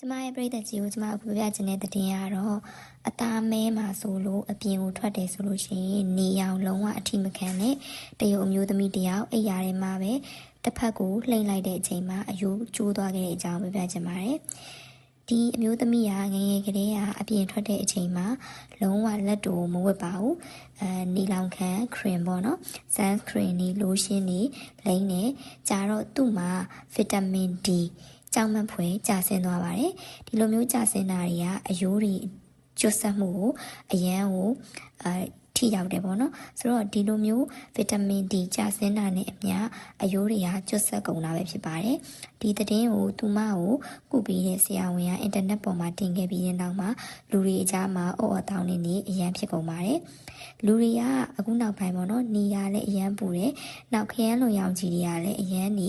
ကျမရဲ့ပြိတ္တကြီးကိုကျမအခုပြပြချင်တဲ့သတင်းကတော့အသားမဲမှာဆိုလို့အပြင်ကိုထွက်တယ်ဆိုလို့ရှိရင်နေရောင်လုံးဝအထိမခံနဲ့တရုတ်အမျိုးသမီးတစ်ယောက်အိယာထဲမှာပဲတစ်ဖက်ကိုလှိမ့်လိုက်တဲ့အချိန်မှာအယိုးကျိုးသွားခဲ့တဲ့အကြောင်းပြပြချင်ပါတယ်ဒီအမျိုးသမီးကငယ်ငယ်ကလေးကအပြင်ထွက်တဲ့အချိန်မှာလုံးဝလက်တူမဝတ်ပါဘူးအဲနီလောင်ခံခရင်ပေါ့နော် sunscreen นี่ lotion นี่လိမ့်နေကြတော့သူ့မှာဗီတာမင် D ကြောင်မဖွယ်ကြာဆင်းသွားပါတယ်ဒီလိုမျိုးကြာဆင်းတာတွေကအယိုးတွေကျွတ်ဆက်မှုကိုအရန်ကိုအဲ ထိရောက်တယ်ပေါ့နော်ဆိုတော့ဒီလိုမျိုးဗီတာမင် D ကျဆင်းတာနဲ့အမျှအယိုးတွေကကျွတ်ဆက်ကုန်တာပဲဖြစ်ပါတယ်ဒီသတင်းကိုသူမကိုကုပြီးတဲ့ဆရာဝန်ကအင်တာနက်ပေါ်မှာတင်ခဲ့ပြီးတဲ့နောက်မှာလူတွေအကြားမှာအော်အတောင်းနေနေအရန်ဖြစ်ကုန်ပါတယ်လူတွေကအခုနောက်ပိုင်းပေါ့နော်နေရလည်းအရန်ပူတယ်နောက်ခရမ်းလွန်ရောင်ကြီးတွေကလည်းအရန်နေ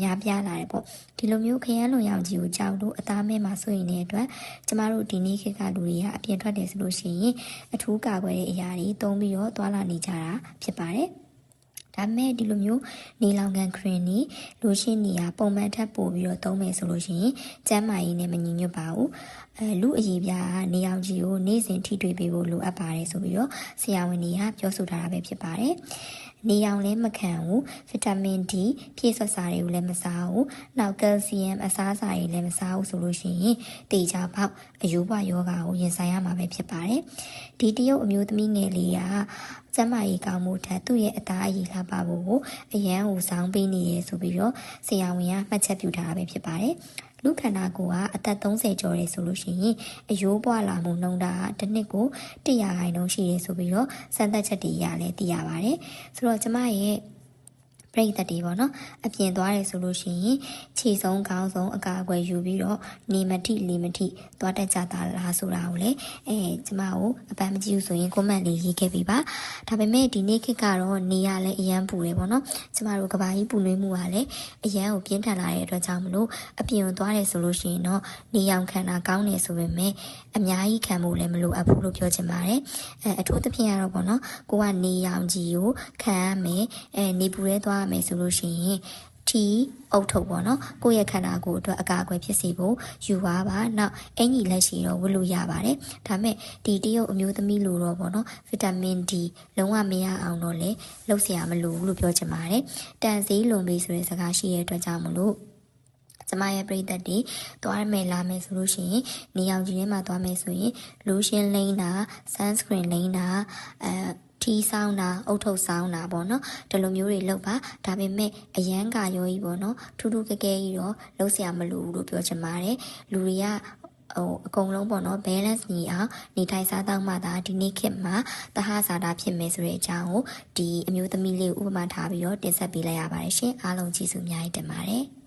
များပြားလာတယ်ပေါ့ဒီလိုမျိုးခရမ်းလွန်ရောင်ကြီးကိုကြောက်လို့အသားမဲမှာဆိုရင်တဲ့အတွက်ကျမတို့ဒီနေ့ခေတ်ကလူတွေကအပြင်ထွက်တယ်ဆိုလို့ရှိရင်အထူးကာကွယ်တဲ့အရာတွေသုံးပြီးတော့သွာလာနေကြတာဖြစ်ပါတယ်ဒါပေမဲ့ဒီလိုမျိုးနေလောင်ကန်ခရင်နီလိုရှင်းနေရပုံမှန်ထပ်ပို့ပြီးတော့သုံးမယ်ဆိုလို့ရှိရင်ကျန်းမာရေးနဲ့မညီညွတ်ပါဘူးအဲလူအရေးပြားကနေအောင်ကြီးကိုနေ့စဉ်ထိတွေ့ပေးဖို့လိုအပ်ပါတယ်ဆိုပြီးတော့ဆရာဝန်တွေကပြောဆိုထားတာပဲဖြစ်ပါတယ်နေအောင်လည်းမခံဘူးဗီတာမင် D ဖြည့်စွက်စာတွေကိုလည်းမစားဘူးနောက်ကယ်လ်ဆီယမ်အစားအစာတွေလည်းမစားဘူးဆိုလို့ရှိရင်တေချာပေါက်အယိုးဘယောဂါကိုရင်ဆိုင်ရမှာပဲဖြစ်ပါတယ်ဒီတရုတ်အမျိုးသမီးငယ်လေးကကျမကြီးကောင်းမှုထက်သူ့ရဲ့အသားအရည်လှပဖို့ကိုအရန်ကိုစောင်းပေးနေရဆိုပြီးတော့ဆရာဝန်ကမှတ်ချက်ပြုထားတာပဲဖြစ်ပါတယ် လူခန္ဓာကိုယ်ကအသက်30ကျော်တယ်ဆိုလို့ရှိရင်အယိုးပွားလာမှုနှုံတာတစ်နှစ်ကို100ခိုင်နှုန်းရှိတယ်ဆိုပြီးတော့စမ်းသပ်ချက်တွေရလဲသိရပါတယ်ဆိုတော့ကျမရဲ့ ပြိသက်တွေပေါ့နော်အပြင်သွားတယ်ဆိုလို့ရှိရင်ခြေဆုံးခေါင်းဆုံးအကာအကွယ်ယူပြီးတော့နေမထိလီမထိသွားတတ်ကြတာလားဆိုတာကိုလည်းအဲကျမကိုအပန်းမကြည့်ဘူးဆိုရင် comment လေးရေးခဲ့ပေးပါဒါပေမဲ့ဒီနေ့ခေတ်ကတော့နေရလဲအရန်ပူတယ်ပေါ့နော်ကျမတို့ကဘာကြီးပူနွေးမှုကလည်းအရန်ကိုပြင်းထန်လာတဲ့အတွက်ကြောင့်မလို့အပြင်ကိုသွားတယ်ဆိုလို့ရှိရင်တော့နေရောင်ခံတာကောင်းတယ်ဆိုပေမဲ့အများကြီးခံဖို့လည်းမလိုအပ်ဘူးလို့ပြောချင်ပါတယ်အဲအထူးသဖြင့်ကတော့ပေါ့နော်ကိုကနေရောင်ကြီးကိုခံရမယ်အဲနေပူရဲသွားရမယ်ဆိုလို့ရှိရင်ထီအုတ်ထုတ်ပေါ့နော်ကိုယ့်ရဲ့ခန္ဓာကိုယ်အတွက်အကာအကွယ်ဖြစ်စေဖို့ယူပါပါနောက်အင်ကြီးလက်ရှိတော့ဝတ်လို့ရပါတယ်ဒါမဲ့ဒီတရုတ်အမျိုးသမီးလိုတော့ပေါ့နော်ဗီတာမင် D လုံးဝမရအောင်တော့လေလှုပ်เสียမလို့လို့ပြောချင်ပါတယ်တန်စီလွန်ပြီဆိုတဲ့စကားရှိရဲ့အတွက်ကြောင့်မလို့ကျမရဲ့ပြိသက်တွေသွားမယ်လာမယ်ဆိုလို့ရှိရင်နေအောင်ကြီးထဲမှာသွားမယ်ဆိုရင် lotion လိမ့်တာ sunscreen လိမ့်တာအဲ ထီးဆောင်တာအုတ်ထုတ်ဆောင်တာပေါ့နော်ဒီလိုမျိုးတွေလုပ်ပါဒါပေမဲ့အရန်ကာရောကြီးပေါ့နော်ထူးထူးကဲကဲကြီးတော့လုံးဆရာမလိုဘူးလို့ပြောချင်ပါတယ်လူတွေကဟိုအကုန်လုံးပေါ့နော် balance ညီအောင်နေထိုင်စားသောက်မှသာဒီနေ့ခေတ်မှာတဟဇာတာဖြစ်မယ်ဆိုတဲ့အကြောင်းကိုဒီအမျိုးသမီးလေးကိုဥပမာထားပြီးတော့တင်ဆက်ပေးလိုက်ရပါတယ်ရှင်အားလုံးကျေးဇူးအများကြီးတင်ပါတယ်